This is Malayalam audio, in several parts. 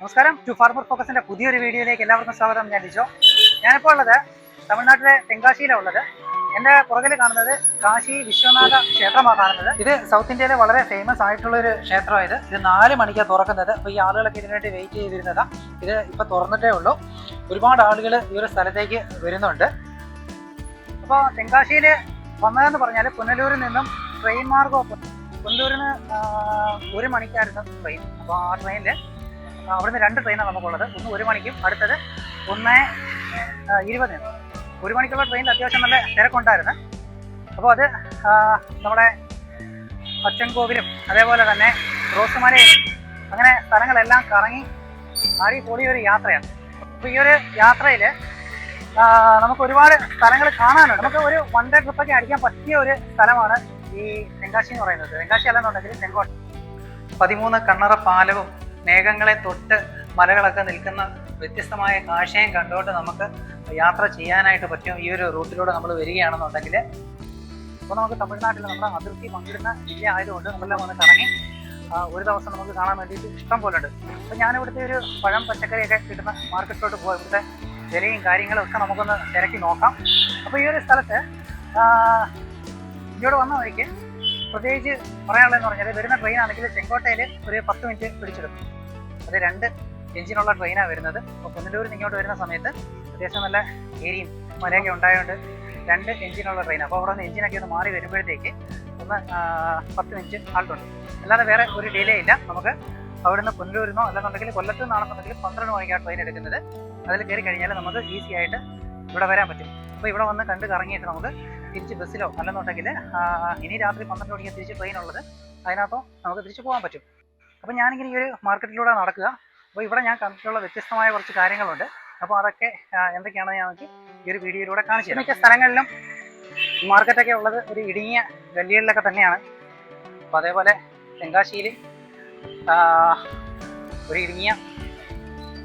നമസ്കാരം. ടു ഫാർമർ ഫോക്കസിന്റെ പുതിയൊരു വീഡിയോയിലേക്ക് എല്ലാവർക്കും സ്വാഗതം. ഞാൻ ലിജോ. ഞാനിപ്പോൾ ഉള്ളത് തമിഴ്നാട്ടിലെ തെങ്കാശിയിലാണ് ഉള്ളത്. എന്റെ പുറകിൽ കാണുന്നത് കാശി വിശ്വനാഥ ക്ഷേത്രമാണ് കാണുന്നത്. ഇത് സൗത്ത് ഇന്ത്യയിലെ വളരെ ഫേമസ് ആയിട്ടുള്ള ഒരു ക്ഷേത്രമായത്. ഇത് നാല് മണിക്കാണ് തുറക്കുന്നത്. അപ്പോൾ ഈ ആളുകളൊക്കെ ഇതിനുവേണ്ടി വെയിറ്റ് ചെയ്തിരുന്നതാ. ഇത് ഇപ്പൊ തുറന്നിട്ടേ ഉള്ളൂ. ഒരുപാട് ആളുകൾ ഈ ഒരു സ്ഥലത്തേക്ക് വരുന്നുണ്ട്. അപ്പോൾ തെങ്കാശിയിൽ വന്നതെന്ന് പറഞ്ഞാൽ പുനലൂരിൽ നിന്നും ട്രെയിൻ മാർഗം പുനലൂരിന് ഒരു മണിക്കായിരുന്നു ട്രെയിൻ അപ്പോൾ ആ ട്രെയിനിൽ അവിടുന്ന് രണ്ട് ട്രെയിനാണ് നമുക്കുള്ളത്. ഒന്ന് ഒരു മണിക്കും അടുത്തത് ഒന്ന് ഇരുപതിന്. ഒരു മണിക്കുള്ള ട്രെയിനിൽ അത്യാവശ്യം നല്ല തിരക്കുണ്ടായിരുന്നു. അപ്പോൾ അത് നമ്മുടെ അച്ചൻകോവിലും അതേപോലെ തന്നെ റോസുമലയും അങ്ങനെ സ്ഥലങ്ങളെല്ലാം കറങ്ങി ആടി കൂടിയ ഒരു യാത്രയാണ്. അപ്പോൾ ഈ ഒരു യാത്രയിൽ നമുക്ക് ഒരുപാട് സ്ഥലങ്ങൾ കാണാനുണ്ട്. നമുക്ക് ഒരു വൺ ഡേ ട്രിപ്പൊക്കെ അടിക്കാൻ പറ്റിയ ഒരു സ്ഥലമാണ് ഈ തെങ്കാശി എന്ന് പറയുന്നത്. തെങ്കാശി അല്ലെന്നുണ്ടെങ്കിൽ തെങ്കോട്ട. പതിമൂന്ന് കണ്ണറ പാലവും മേഘങ്ങളെ തൊട്ട് മലകളൊക്കെ നിൽക്കുന്ന വ്യത്യസ്തമായ കാഴ്ചയും കണ്ടുകൊണ്ട് നമുക്ക് യാത്ര ചെയ്യാനായിട്ട് പറ്റും. ഈ ഒരു റൂട്ടിലൂടെ നമ്മൾ വരികയാണെന്നുണ്ടെങ്കിൽ. അപ്പോൾ നമുക്ക് തമിഴ്നാട്ടിൽ നമ്മുടെ അതിർത്തി പങ്കിടുന്ന ജില്ല ആയതുകൊണ്ട് നമ്മളെല്ലാം വന്ന് കറങ്ങി ഒരു ദിവസം നമുക്ക് കാണാൻ വേണ്ടിയിട്ട് ഇഷ്ടം പോലെ ഉണ്ട് അപ്പോൾ ഞാനിവിടുത്തെ ഒരു പഴം പച്ചക്കറിയൊക്കെ കിട്ടുന്ന മാർക്കറ്റിലോട്ട് പോകാം ഇവിടുത്തെ വിലയും കാര്യങ്ങളും ഒക്കെ നമുക്കൊന്ന് തിരക്കി നോക്കാം. അപ്പോൾ ഈ ഒരു സ്ഥലത്ത് ഇവിടെ വന്ന വഴിക്ക് പ്രത്യേകിച്ച് പറയാനുള്ളതെന്ന് പറഞ്ഞാൽ വരുന്ന ട്രെയിൻ ആണെങ്കിൽ ചെങ്കോട്ടയിൽ ഒരു പത്ത് മിനിറ്റ് പിടിച്ചെടുക്കും. അത് രണ്ട് എഞ്ചിനുള്ള ട്രെയിനാണ് വരുന്നത്. അപ്പോൾ നിന്ന് ഇങ്ങോട്ട് വരുന്ന സമയത്ത് അത്യാവശ്യം നല്ല ഏരിയയും മലയൊക്കെ ഉണ്ടായതുകൊണ്ട് രണ്ട് എഞ്ചിനുള്ള ട്രെയിൻ അപ്പോൾ അവിടെ നിന്ന് എഞ്ചിനൊക്കെ ഒന്ന് മാറി വരുമ്പോഴത്തേക്ക് ഒന്ന് പത്ത് മിനിറ്റ് ആൾട്ടുണ്ട് അല്ലാതെ വേറെ ഒരു ഡിലേ ഇല്ല. നമുക്ക് അവിടുന്ന് പുനലൂരിൽ നിന്നോ അല്ലെന്നുണ്ടെങ്കിൽ കൊല്ലത്തു നിന്നാണെന്നുണ്ടെങ്കിൽ പന്ത്രണ്ട് മണിക്കാണ് ട്രെയിൻ എടുക്കുന്നത്. അതിൽ കയറി കഴിഞ്ഞാൽ നമുക്ക് ഈസി ആയിട്ട് ഇവിടെ വരാൻ പറ്റും. അപ്പോൾ ഇവിടെ വന്ന് കണ്ട് കറങ്ങിയിട്ട് നമുക്ക് തിരിച്ച് ബസ്സിലോ അല്ലെന്നുണ്ടെങ്കിൽ ഇനി രാത്രി പന്ത്രണ്ട് മണിക്ക് തിരിച്ച് ട്രെയിൻ ഉള്ളത്. അതിനകത്തോ നമുക്ക് തിരിച്ച് പോകാൻ പറ്റും. അപ്പോൾ ഞാനിങ്ങനെ ഈ ഒരു മാർക്കറ്റിലൂടെ നടക്കുക. അപ്പോൾ ഇവിടെ ഞാൻ കണ്ടിട്ടുള്ള വ്യത്യസ്തമായ കുറച്ച് കാര്യങ്ങളുണ്ട്. അപ്പോൾ അതൊക്കെ എന്തൊക്കെയാണെന്ന് ഞാൻ നോക്കി ഈ ഒരു വീഡിയോയിലൂടെ കാണിച്ചു. മിക്ക സ്ഥലങ്ങളിലും മാർക്കറ്റൊക്കെ ഉള്ളത് ഒരു ഇടുങ്ങിയ ഗല്ലികളിലൊക്കെ തന്നെയാണ്. അപ്പോൾ അതേപോലെ തെങ്കാശിയിൽ ഒരു ഇടുങ്ങിയ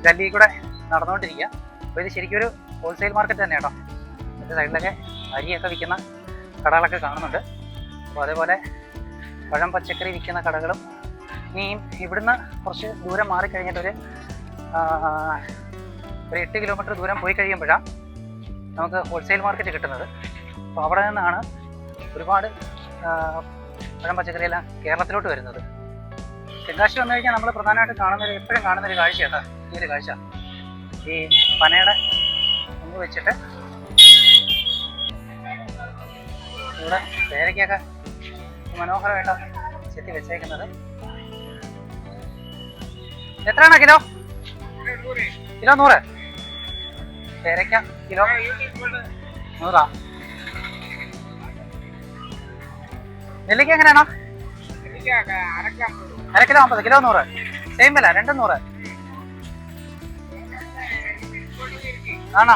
ഗല്ലിയിൽ കൂടെ നടന്നുകൊണ്ടിരിക്കുക. അപ്പോൾ ഇത് ശരിക്കും ഒരു ഹോൾസെയിൽ മാർക്കറ്റ് തന്നെ കേട്ടോ. മറ്റേ സൈഡിലൊക്കെ അരിയൊക്കെ വിൽക്കുന്ന കടകളൊക്കെ കാണുന്നുണ്ട്. അപ്പോൾ അതേപോലെ പഴം പച്ചക്കറി വിൽക്കുന്ന കടകളും ഇനിയും ഇവിടുന്ന് കുറച്ച് ദൂരം മാറിക്കഴിഞ്ഞിട്ടൊരു ഒരു എട്ട് കിലോമീറ്റർ ദൂരം പോയി കഴിയുമ്പോഴാണ് നമുക്ക് ഹോൾസെയിൽ മാർക്കറ്റ് കിട്ടുന്നത്. അപ്പോൾ അവിടെ നിന്നാണ് ഒരുപാട് പഴം പച്ചക്കറിയെല്ലാം കേരളത്തിലോട്ട് വരുന്നത്. തെങ്കാശി വന്നു കഴിഞ്ഞാൽ നമ്മൾ പ്രധാനമായിട്ട് കാണുന്ന ഒരു എപ്പോഴും കാണുന്ന ഒരു കാഴ്ചയാണ് ഈ ഒരു കാഴ്ച. ഈ പനയുടെ മുമ്പ് വെച്ചിട്ട് ഇവിടെ പേരയ്ക്കൊക്കെ മനോഹരമായിട്ടാണ് ചെത്തി വെച്ചേക്കുന്നത് എത്രയാണ് കിലോ? കിലോ നൂറ്. പേരയ്ക്ക കിലോ നൂറാ. നെല്ലിക്ക എങ്ങനെയാണോ? അര കിലോ അമ്പത്. കിലോ നൂറ്. സെയിം വില രണ്ടും നൂറ്. ആണോ?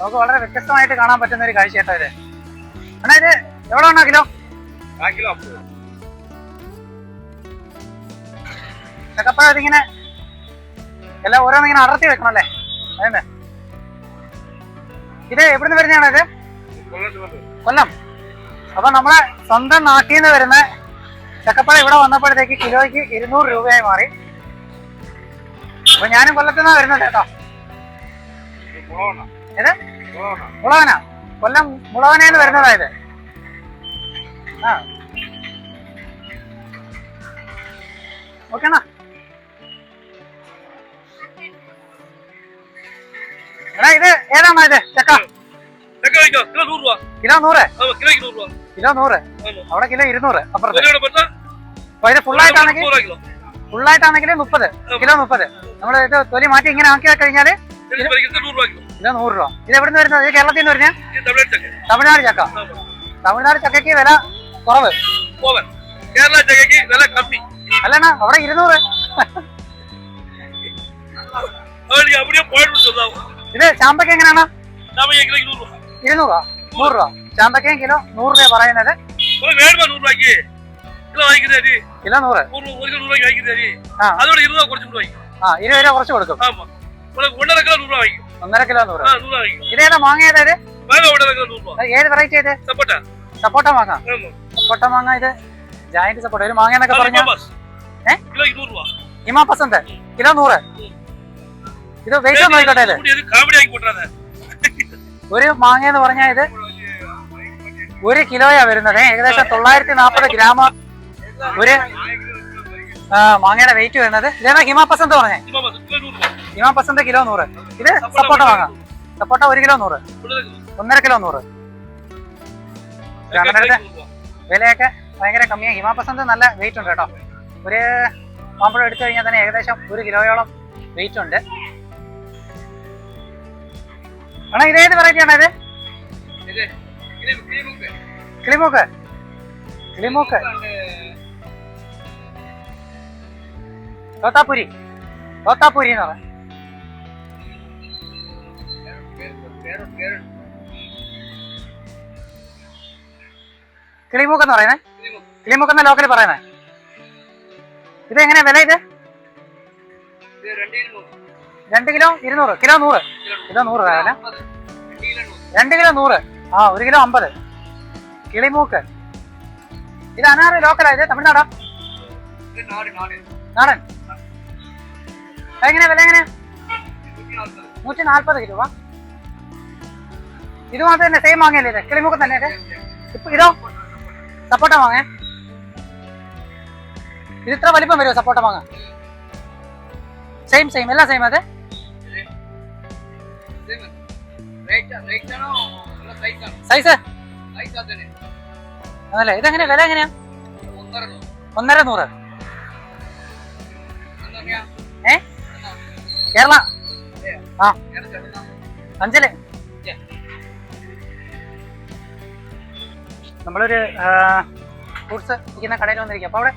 നമുക്ക് വളരെ വ്യത്യസ്തമായിട്ട് കാണാൻ പറ്റുന്ന ഒരു കാഴ്ച കേട്ടോ ഇത്. അണ്ണാ ഇത് എവിടെ ഉണ്ടോ കിലോ ചക്കപ്പഴം എല്ലാം എല്ലാം ഓരോന്നിങ്ങനെ അടർത്തി വെക്കണം അല്ലേ? അതന്നെ. ഇത് എവിടുന്ന് വരുന്നതാണ് ഇത്? കൊല്ലം. അപ്പൊ നമ്മളെ സ്വന്തം നാട്ടിൽ നിന്ന് വരുന്ന ചക്കപ്പഴം ഇവിടെ വന്നപ്പോഴത്തേക്ക് കിലോയ്ക്ക് ഇരുന്നൂറ് രൂപയായി മാറി. അപ്പൊ ഞാനും കൊല്ലത്തു നിന്നാ വരുന്നത് കേട്ടോ. ഏത്? മുളവന കൊല്ലം മുളവനയിൽ വരുന്നതാ ഇത്. ആ. ഓക്കേണ എടാ ഇത് ഏതാണോ ഇത് ചക്ക കിലോ നൂറ് കിലോ നൂറ് അവിടെ കിലോ ഇരുന്നൂറ് അപ്പുറത്ത് അപ്പൊ ഇത് ഫുള്ളായിട്ടാണെങ്കിൽ ഫുള്ളായിട്ടാണെങ്കിൽ മുപ്പത് കിലോ മുപ്പത് നമ്മൾ ഇത് തൊലി മാറ്റി ഇങ്ങനെ ആക്കി കഴിഞ്ഞാല് കിലോ നൂറ് രൂപ ഇത് എവിടെ നിന്ന് വരുന്നത് ഇത് കേരളത്തിൽ നിന്ന് വരുന്ന തമിഴ്നാട് ചക്ക തമിഴ്നാട് ചക്കയ്ക്ക് വില കുറവ് കേരള ചക്കയ്ക്ക് വില കമ്മി അല്ലണ്ണ അവിടെ ഇരുന്നൂറ് அவனுக்கு அப்படியே போயிட்டு சொல்லாம ഇത് ചാമ്പക്ക എങ്ങനെയാണ്? ഇരുന്നൂറാ നൂറ് രൂപ. ചാമ്പയ്ക്ക കിലോ നൂറ് രൂപ പറയുന്നത് കിലോ നൂറ് ആ. ഇരുപത് രൂപ കുറച്ച് കൊടുക്കും. ഒന്നര കിലോ നൂറ് ഇതേതാ മാങ്ങ ഏതായത് ഏത് വെറൈറ്റി ഏത് സപ്പോട്ട. മാങ്ങ. സപ്പോട്ട മാങ്ങ ഇത്? ജായന്റ് സപ്പോട്ട. ഒരു മാങ്ങ എന്നൊക്കെ പറഞ്ഞ? ഏഹ് ഇമാ പസന്ത് കിലോ നൂറ്. ഇത് വെയിറ്റ് ഒന്ന് ആയിക്കോട്ടെ ഒരു മാങ്ങ എന്ന് പറഞ്ഞാൽ ഇത് ഒരു കിലോയാ വരുന്നത്. ഏകദേശം തൊള്ളായിരത്തി നാൽപ്പത് ഗ്രാം ഒരു മാങ്ങയുടെ വെയിറ്റ് വരുന്നത്. ഇതേതാ ഹിമാപസന്ത് പറഞ്ഞേ? ഹിമാപസന്ത് കിലോ നൂറ് ഇത് സപ്പോട്ട മാങ്ങ. സപ്പോട്ട ഒരു കിലോ നൂറ്. ഒന്നര കിലോ. നൂറ്. വിലയൊക്കെ ഭയങ്കര കമ്മിയാണ് ഹിമാപസന്ത് നല്ല വെയിറ്റ് ഉണ്ട് കേട്ടോ. ഒരു മാമ്പഴം എടുത്തു കഴിഞ്ഞാൽ തന്നെ ഏകദേശം ഒരു കിലോയോളം വെയിറ്റ് ഉണ്ട്. ആണോ ഇത് ഏത് വെറൈറ്റി ആണ് ഇത്? കിളിമൂക്ക് കിളിമൂക്ക് തോത്താപ്പുരി. തോത്താപ്പുരി എന്ന് പറയാം. കിളിമൂക്ക് എന്ന് പറയുന്നത് കിളിമൂക്ക് എന്ന ലോക്കൽ പറയുന്നത് ഇത്? എങ്ങനെയാ വില ഇത് രണ്ട് കിലോ ഇരുന്നൂറ്. കിലോ നൂറ്. കിലോ നൂറ് വില രണ്ട് കിലോ നൂറ്. ആ ഒരു കിലോ അമ്പത്. കിളിമൂക്ക്. ഇത് അനാറ് ലോക്കലാ ഇത്? തമിഴ്നാടാ? നാടൻ. എങ്ങനെയാ വില എങ്ങനെ നൂറ്റി നാൽപ്പത് രൂപ. ഇത് മാത്രം തന്നെ സെയിം വാങ്ങിയല്ലേ ഇത്? കിളിമൂക്ക് തന്നെ ഇത്? ഇപ്പൊ ഇതോ? സപ്പോട്ട വാങ്ങേ. ഇത് ഇത്ര വലിപ്പം വരുമോ സപ്പോട്ട വാങ്ങ സെയിം സെയിം എല്ലാം സെയിം അത് സൈസ് അതല്ലേ ഇതെങ്ങനെയാ വില എങ്ങനെയാ? ഒന്നര നൂറ്. ഏ? കേരള? ആ. അഞ്ചൽ നമ്മളൊരു ഫ്രൂട്ട്സ് വിൽക്കുന്ന കടയിൽ വന്നിരിക്കും അപ്പോൾ അവിടെ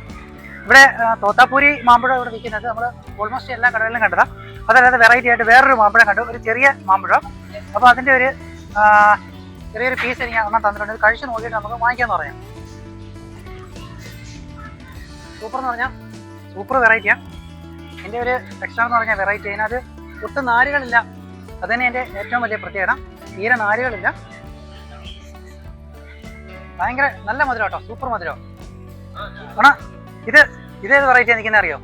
ഇവിടെ തോത്താപ്പൂരി മാമ്പഴം ഇവിടെ വിൽക്കുന്നത്. നമ്മൾ ഓൾമോസ്റ്റ് എല്ലാ കടകളിലും കണ്ടതാ. അതല്ലാതെ വെറൈറ്റി ആയിട്ട് വേറൊരു മാമ്പഴം കണ്ടു. ഒരു ചെറിയ മാമ്പഴം. അപ്പോൾ അതിന്റെ ഒരു ചെറിയൊരു പീസ് എനിക്ക് ഒന്നും തന്നിട്ടുണ്ട്. കഴിച്ചു നോക്കിയിട്ട് നമുക്ക് വാങ്ങിക്കാമെന്ന് പറയാം. സൂപ്പർ എന്ന് പറഞ്ഞാൽ സൂപ്പർ വെറൈറ്റിയാണ് എന്റെ ഒരു എക്സ്ട്രാ എന്ന് പറഞ്ഞാൽ വെറൈറ്റി അതിനകത്ത് ഒട്ടും നാരുകളില്ല. അതുതന്നെ എന്റെ ഏറ്റവും വലിയ പ്രത്യേകത. തീരെ നാരുകളില്ല. ഭയങ്കര നല്ല മധുരം കേട്ടോ. സൂപ്പർ മധുരം. ആണോ? ഇത് ഇതേത് വെറൈറ്റിയാണ് നിൽക്കുന്ന അറിയോ?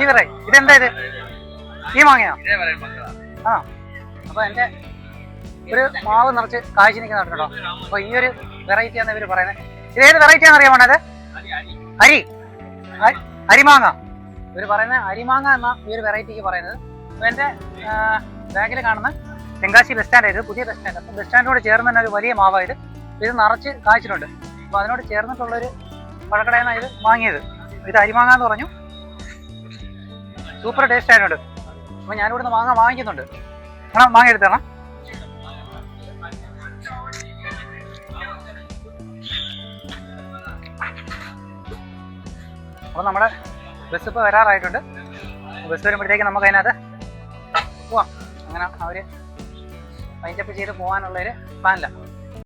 ഈ വെറൈറ്റി ഇതെന്താ ഇത്? ഈ മാങ്ങയാ ആ. അപ്പൊ എന്റെ ഒരു മാവ് നിറച്ച് കാഴ്ച നിൽക്കുന്ന കേട്ടോ അപ്പൊ ഈ ഒരു വെറൈറ്റി ആണ് ഇവർ പറയുന്നത് ഇത് ഏത് വെറൈറ്റി ആണെന്ന് അറിയാമോ അത് അരി അരി- അരിമാങ്ങ. ഇവർ പറയുന്ന അരിമാങ്ങ എന്ന ഈ ഒരു വെറൈറ്റിക്ക് പറയുന്നത്. അപ്പൊ എന്റെ ബാഗിൽ കാണുന്ന തെങ്കാശി ബസ് സ്റ്റാൻഡ് ഇത് പുതിയ ബസ് സ്റ്റാൻഡ് അപ്പൊ ബസ് സ്റ്റാൻഡിനോട് ചേർന്ന് തന്നെ ഒരു വലിയ മാവായത് ഇത്. നിറച്ച് കാഴ്ചിട്ടുണ്ട് അപ്പൊ അതിനോട് ചേർന്നിട്ടുള്ളൊരു ഒരു നിന്നാണ് ഇത് വാങ്ങിയത്. ഇത് അരിമാങ്ങ എന്ന് പറഞ്ഞു. സൂപ്പർ ടേസ്റ്റ് ആയിട്ടുണ്ട്. അപ്പോൾ ഞാനിവിടുന്ന് മാങ്ങ വാങ്ങിക്കുന്നുണ്ട്. എടാ മാങ്ങ എടുത്തണം അപ്പോൾ നമ്മുടെ ബസ് ഇപ്പോൾ വരാറായിട്ടുണ്ട്. ബസ് വരുമ്പോഴത്തേക്ക് നമുക്ക് അതിനകത്ത് പോവാം. അങ്ങനെ അവർ വൈൻഡപ്പ് ചെയ്ത് പോകാനുള്ളൊരു പ്ലാനില്ല